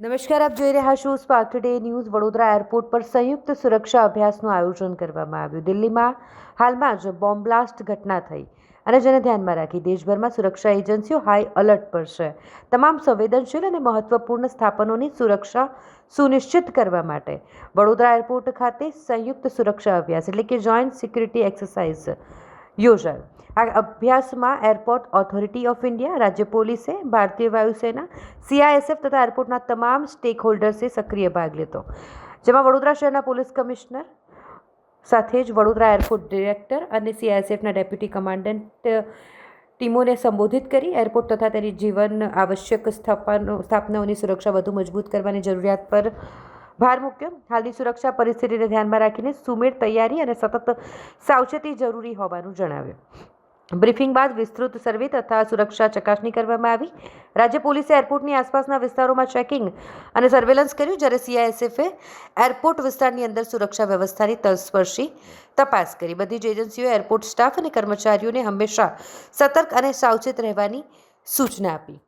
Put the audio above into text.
નમસ્કાર, આપ જોઈ રહ્યા છો spark today news Vadodara airport પર સંયુક્ત સુરક્ષા અભ્યાસનું આયોજન કરવામાં આવ્યું. દિલ્હીમાં હાલમાં જ બોમ્બ બ્લાસ્ટ ઘટના થઈ અને જેને ધ્યાનમાં રાખી દેશભરમાં સુરક્ષા એજન્સીઓ હાઈ એલર્ટ પર છે. તમામ સંવેદનશીલ અને મહત્વપૂર્ણ સ્થાપનોની સુરક્ષા સુનિશ્ચિત કરવા માટે વડોદરા એરપોર્ટ ખાતે સંયુક્ત સુરક્ષા અભ્યાસ એટલે કે જોઈન્ટ સિક્યુરિટી એક્સરસાઇઝ યોજાયો. આ અભ્યાસમાં એરપોર્ટ ઓથોરિટી ઓફ ઇન્ડિયા, રાજ્ય પોલીસે, ભારતીય વાયુસેના, સીઆઈએસએફ તથા એરપોર્ટના તમામ સ્ટેક હોલ્ડર્સે સક્રિય ભાગ લીધો. જેમાં વડોદરા શહેરના પોલીસ કમિશનર સાથે જ વડોદરા એરપોર્ટ ડિરેક્ટર અને સીઆઈએસએફના ડેપ્યુટી કમાન્ડન્ટ ટીમોને સંબોધિત કરી એરપોર્ટ તથા તેની જીવન આવશ્યક સ્થાપનો, સ્થાપનાઓની સુરક્ષા વધુ મજબૂત કરવાની જરૂરિયાત પર ભાર મૂક્યો. હાલની સુરક્ષા પરિસ્થિતિને ધ્યાનમાં રાખીને સુમેળ તૈયારી અને સતત સાવચેતી જરૂરી હોવાનું જણાવ્યું. બ્રીફિંગ બાદ વિસ્તૃત સર્વે તથા સુરક્ષા ચકાસણી કરવામાં આવી. રાજ્ય પોલીસે એરપોર્ટની આસપાસના વિસ્તારોમાં ચેકિંગ અને સર્વેલન્સ કર્યું, જ્યારે સીઆઈએસએફે એરપોર્ટ વિસ્તારની અંદર સુરક્ષા વ્યવસ્થાની તલસ્પર્શી તપાસ કરી. બધી જ એજન્સીઓએ એરપોર્ટ સ્ટાફ અને કર્મચારીઓને હંમેશા સતર્ક અને સાવચેત રહેવાની સૂચના આપી.